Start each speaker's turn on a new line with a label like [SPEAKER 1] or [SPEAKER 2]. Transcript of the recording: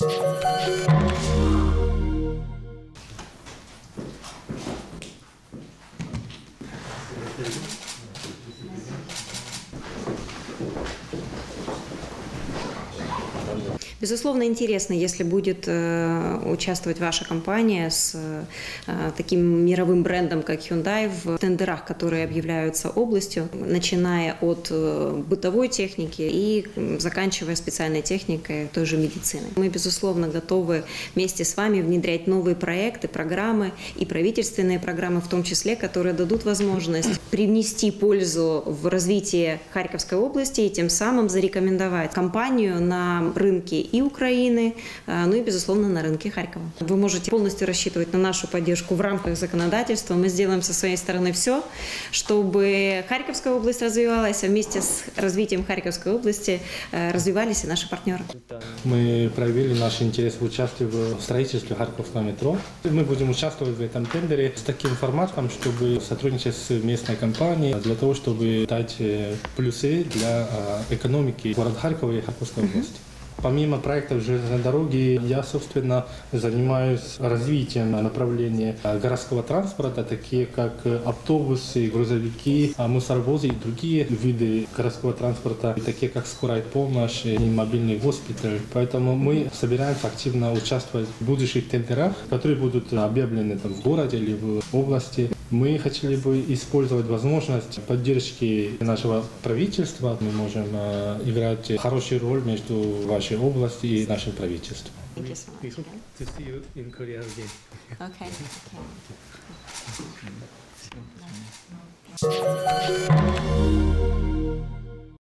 [SPEAKER 1] Thank you. Безусловно, интересно, если будет э, участвовать ваша компания с э, таким мировым брендом, как Hyundai, в тендерах, которые объявляются областью, начиная от э, бытовой техники и заканчивая специальной техникой той же медицины. Мы, безусловно, готовы вместе с вами внедрять новые проекты, программы и правительственные программы в том числе, которые дадут возможность привнести пользу в развитие Харьковской области и тем самым зарекомендовать компанию на рынке и Украины, э, ну и, безусловно, на рынке Харькова. Вы можете полностью рассчитывать на нашу поддержку в рамках законодательства. Мы сделаем со своей стороны все, чтобы Харьковская область развивалась, а вместе с развитием Харьковской области э, развивались и наши партнеры.
[SPEAKER 2] Мы проявили наш интерес в участии в строительстве Харьковского метро. Мы будем участвовать в этом тендере с таким форматом, чтобы сотрудничать с местной компанией, для того, чтобы дать э, плюсы для э, экономики города Харькова и Харьковской области. Помимо проектов железной дороги, я, собственно, занимаюсь развитием направления городского транспорта, такие как автобусы, грузовики, а, мусоровозы и другие виды городского транспорта, такие как скорая помощь и мобильный госпиталь. Поэтому мы собираемся активно участвовать в будущих тендерах, которые будут объявлены там, в городе или в области. Мы хотели бы использовать возможность поддержки нашего правительства. Мы можем э, играть хорошую роль между вашей областью и нашим правительством.
[SPEAKER 1] Thank you so much.
[SPEAKER 2] To see you in Korea again.
[SPEAKER 1] Okay. okay.